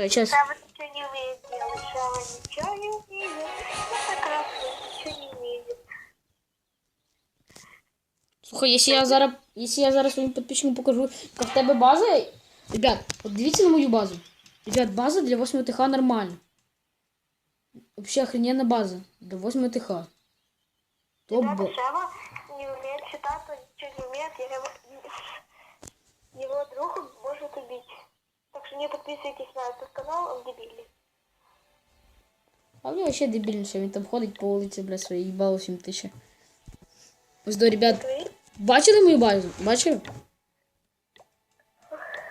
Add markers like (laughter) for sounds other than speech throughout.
Сейчас. Сава ничего не умеет делать. Сава ничего не умеет. Ну, как раз ничего не умеет. Слухай, якщо я зараз, якщо я зараз своїм підписчикам покажу, яка в тебе база. Ребят, от дивіться на мою базу. Ребят, база для 8 ТХ нормальна. Вообще охрененная база для 8 ТХ. Топ Ребята, бо- Сава не умеет читать, он ничего не умеет. Я его, Так что не подписывайтесь на этот канал, он дебильный. А в нього ще дебільніше, він там ходить по вулиці, бля, своє їбало 7 тисяч. Ось до, ребят, Вы? бачили мою базу? Бачили?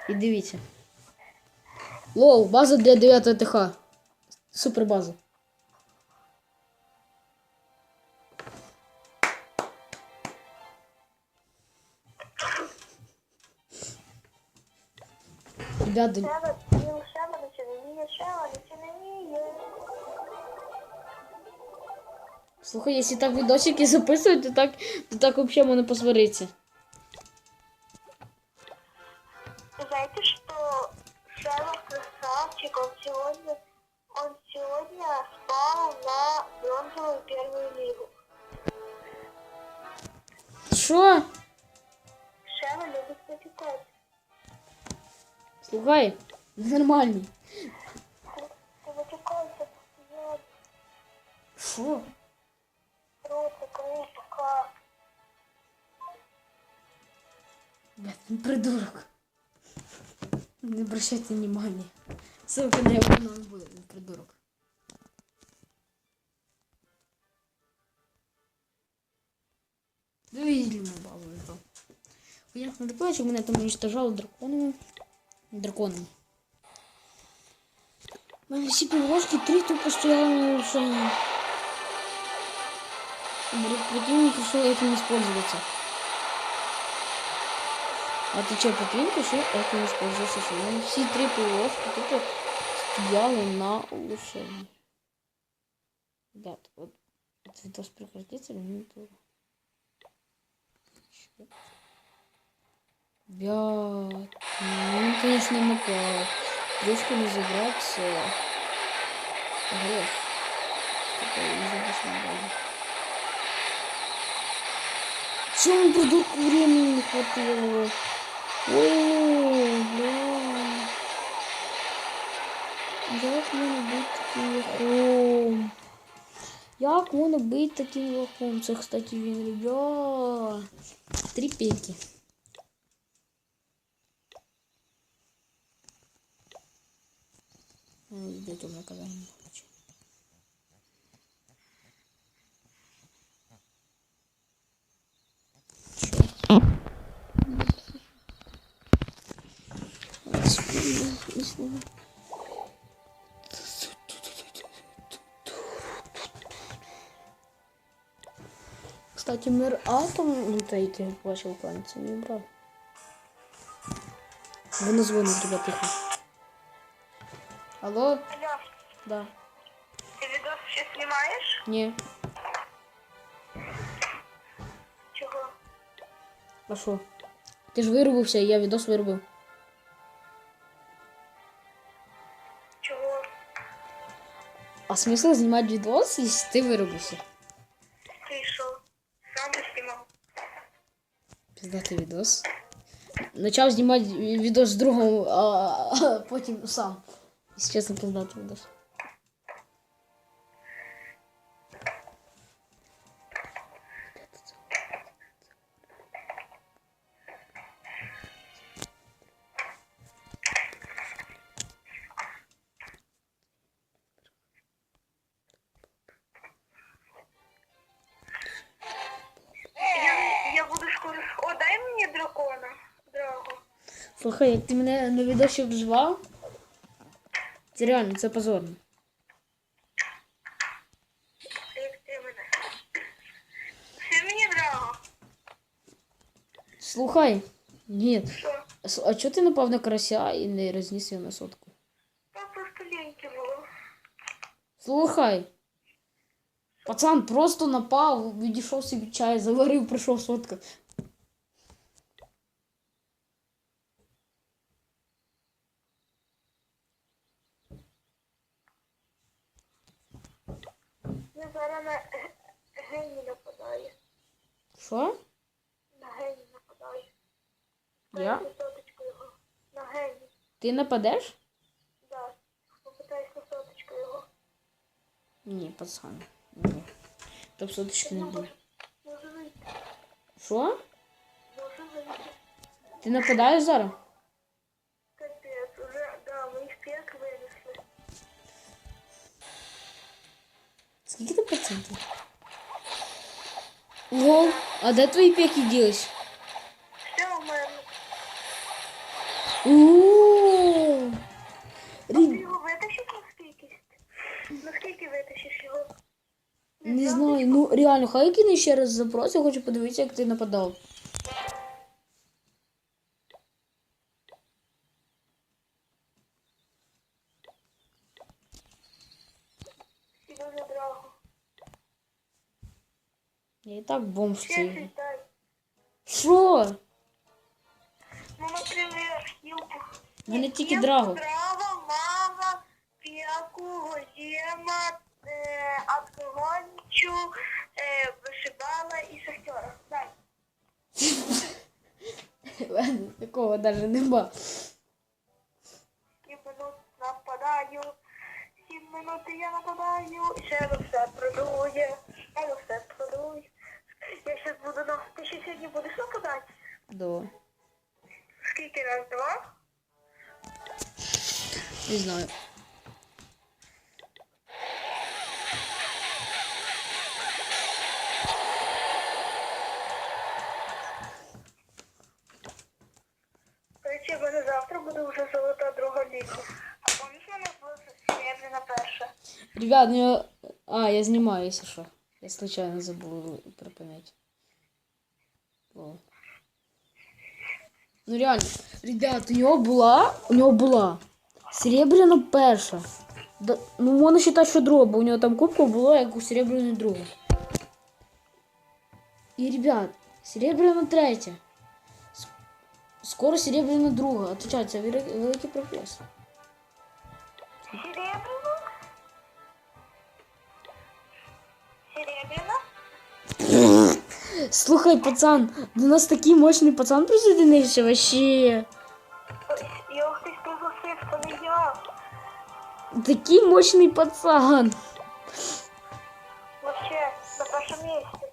І дивіться. Лоу, база для 9 ТХ. Супер база. Не умеет. слухай, якщо так відосики записують, то так, то так взагалі можна посваритися. Знаете, что Сава красавчик, он сегодня, он сегодня спал на бронзовую первую лигу. Що? Сава любит почитать. Нормальний. Що? Круто, круто, как. Блядь, ну придурок. Не обращайте внимания. Ссылка на его канал будет, він придурок. Ну видели мою базу это. Понятно, такое, что меня там уничтожало драконами Драконами. У мене всі півложки три тупо стояли на улучшении. Противник решил этим использоваться. А ты что, противник решил этим использоваться? Что у меня все три півложки тупо стояли на улучшении. Ребят, вот этот видос прекратится на минуту. Чё? Ребят, ну, он, конечно, напал. Девушку не забраться. Грех. Такое неизвестное база. Чему придурку времени не хватило? Ой, бля. Як можна бути таким лохом? Як можна бути таким лохом? Це, кстати, він, ребят. Три пельки. Де темне казання хочу. Кстати, мир атом летаете, бачив кланяться, не брав. Воно дзвонить тебе тихо. Алло? Алло, Да. ты видос сейчас снимаешь? Ні. Чего? А що? Ти ж виробився, і я відос виробив. Чего? А смисл знімати відос, якщо ти виробився? Ты шо? Сам бы снимал. Піздати відос. Почав знімати відос з другом, а, (laughs) а потім сам. Якщо чесно, піздати відос. Я, я буду скоро... О, дай мне дракона. Драго. Слухай, як ти мене на відосі обзивав, це реально, це позорно. Як ти мене. Це мені драго. Слухай, ні. Що? А с- А чого ти напав на карася і не розніс його на сотку? Та просто ліньки було. Слухай. Пацан просто напав, відійшов собі чай, заварив, прийшов сотка. зараз на г- гені нападає. Що? На гені нападає. Я? На соточку його. На гені. Ти нападеш? Да. Попитаюсь на соточку його. Ні, пацан. Ні. Топ соточки не Ну, буде. може, може вийти. Що? Може вийти. Ти нападаєш зараз? Ти Рі- його витащиш наскільки? Наскільки витащиш його? Не знаю, ну реально, хай кине ще раз запрос, я хочу подивитися, як ти нападав. І так бомж в цій. Що? Ну, наприклад, хілку. Мене тільки драго. Драго, мама, п'яку, гозема, е, алкоголічу, е, вишибала і шахтера. (laughs) Такого навіть нема. Да. Скільки раз? Два? Не знаю. До речі, в мене завтра буде вже золота друга ліга. А помніш, в мене була серебряна перша? Ребят, ну я... А, я знімаю, якщо що. Я случайно забув припинити. О. Ну реально, ребят, у нього була, у нього була серебряна перша. Да, ну можна вважати, що друга, у нього там кубка було, як у серебряної друга. І, ребят, серебряна третя. С- Скоро серебряна друга. Отвечаю, великий, великий прогрес. Серебряна? Серебряна? Слухай, пацан, до нас такий мощний пацан присоединився вообще. Його хтось пригласив, то не я. Такий мощний пацан. Вообще, на першому місці.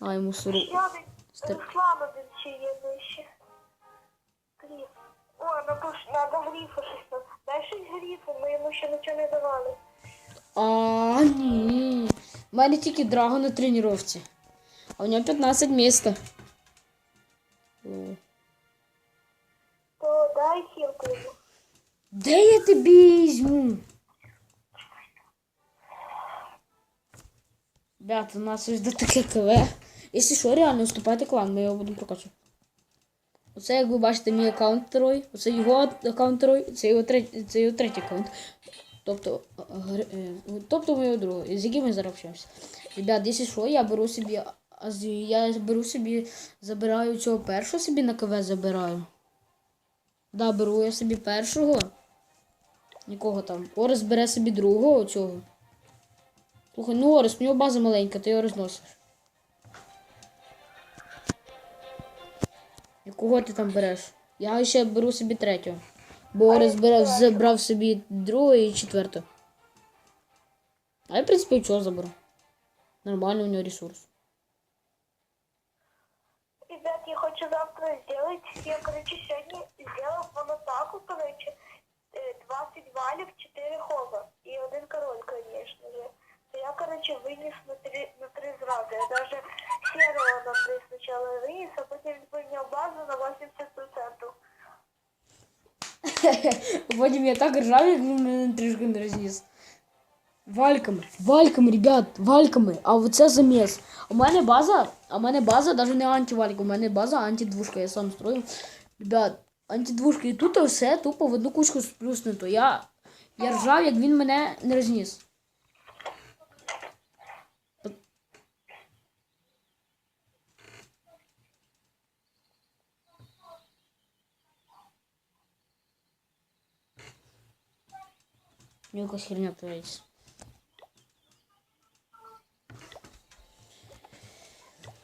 А йому. Ще один. Степ. Руслан один ще є нижче. Гриф. О, надо, ж- надо грифу щось там. Дай щось грифу, ми йому ще нічого не давали. А, ні. У мене тільки драго на тренувці. А у нього 15 місць. То дай хілку. Де я тобі візьму? Ребята, у нас ось до таке КВ. Якщо що, реально вступайте клан, ми його будемо прокачувати. Оце, як ви бачите, мій аккаунт второй, оце його аккаунт второй, це його третій, це його третій аккаунт. Тобто, гр- е, тобто моєго другого, з яким ми зараз общаємося. Ребят, якщо що, я беру собі, я беру собі, забираю цього першого собі на КВ забираю. Да, беру я собі першого. Нікого там. Орес бере собі другого цього. Слухай, ну Орес, у нього база маленька, ти його розносиш. І кого ти там береш? Я ще беру собі третього. Бо Орес бере, забрав собі другого і четвертого. А я, в принципі, чого заберу. Нормально у нього ресурс. Ребят, я хочу завтра сделать. Я, короче, сегодня сделал монотаку, короче, э, 20 валик, 4 хоба. И один король, конечно же. То я, короче, вынес на три, на (laughs) Потім я так ржавый, мене трішки не розніс. Вальками, вальками, ребят, вальками. А оце замес. У мене база, а у мене база даже не антивалька, у мене база антидвушка, я сам строю. Ребят, антидвушка. І тут все тупо в одну кучку сплюснуто. Я, я ржав, як він мене не розніс. У нього якась херня твориться.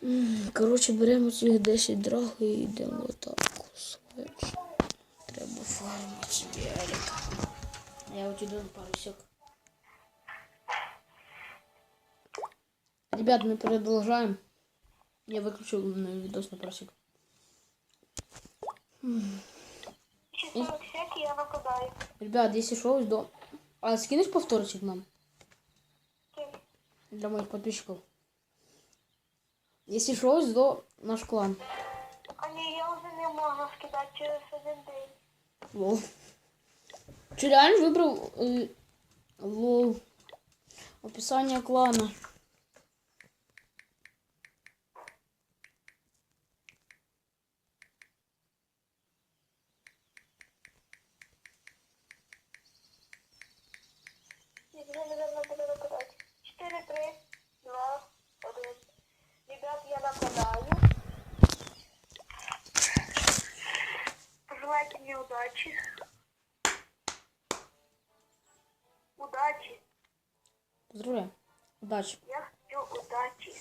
М, Коротше, беремо цих 10 драг і йдемо в атаку. Свеч. Треба фармити собі Аліка. Я от іду на пару сек. Ребят, мы продолжаем. Я выключил на видос на пару сек. Ще 40 сек, і я нападаю. Ребят, если шоу до... А скинешь повторчик нам? Для моих подписчиков. Если шоу до наш клан. А ні, я вже не можу скидати через один день. Лол. Че, реально выбрал... э, лол. Описание клана. Я вже, наверное, буду нападати. 4, 3, 2, 1. Ребят, я нападаю. Пожелайте мне удачи. Удачи. Поздравляю. Удачи. Я хочу удачи.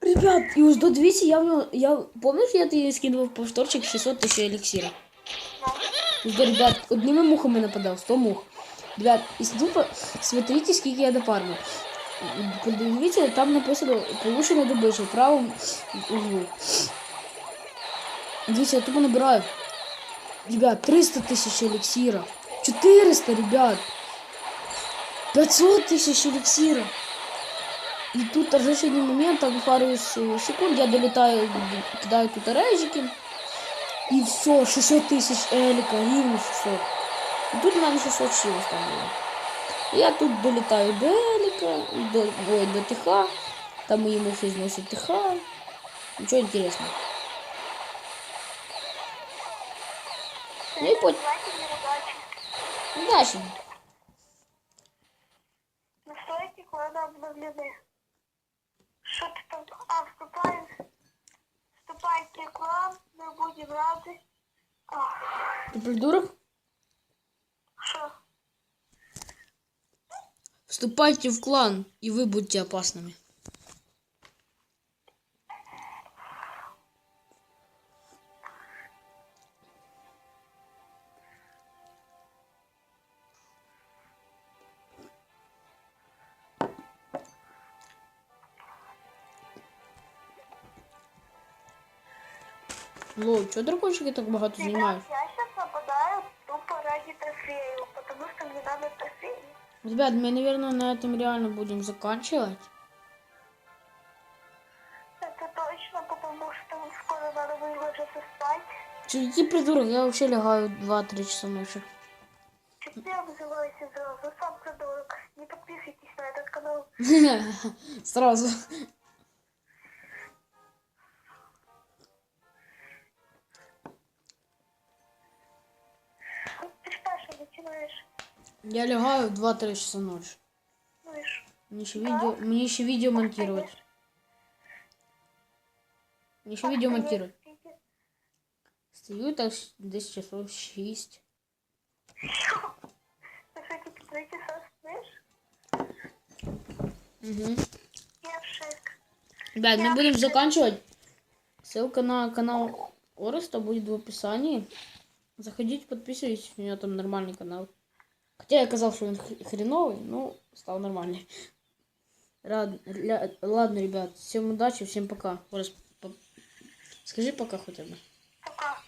Ребят, и уж до 200 я, в него- я... Помнишь, я тебе скидывал повторчик 600 тысяч эликсира? Ну, Да, ребят, одними мухами нападав, 100 мух. Ребят, і тупо смотрите, скільки я допармив. Подивіться, там написано получено добича в правому углу. Дивіться, я тупо набираю. Ребят, 300 тисяч еліксира. 400, ребят. 500 тисяч еліксира. І тут торжественний момент, так пару с- секунд, я долетаю, кидаю тут рейжики. И все, 600 тысяч элика, ровно 600. И тут надо 600 чего там было. Я тут долетаю до элика, до, ой, до ТХ. Там мои мухи износят ТХ. Ничего интересного. Ну и по... Пожелайте мне удачи. Удачи. Настройки клана обновлены. Что ты там? А, вступаем. Вступайте в клан, мы будем рады. А, Ты придурок? Что? Вступайте в клан, и вы будете опасными. Лол, чого дракончики так багато знімають? я сейчас нападаю тупо ради трофеев, потому что мне надо трофеи. Ребят, мы, наверное, на этом реально будем заканчивать. Это точно, потому что скоро надо выложиться спать. Че, який придурок, я вообще лягаю 2-3 часа ночи. Чуть не обзывайся сразу, сам придурок. Не подписывайтесь на этот канал. (laughs) Сразу. Я лягаю в 2-3 часа ночи. Ш- Мне еще видео, мне еще видео монтировать. Мне еще видео монтировать. Стою так с- десь часов 6. Ты что, типа, два часа спишь? Угу. Шик. Ребят, мы будем заканчивать. Ссылка на канал Ореста будет в описании. Заходите, подписывайтесь, у него там нормальный канал. Хотя я сказал, что он хреновый, но стал нормальный. Рад- Ладно, ребят, всем удачи, всем пока. Скажи пока хотя бы.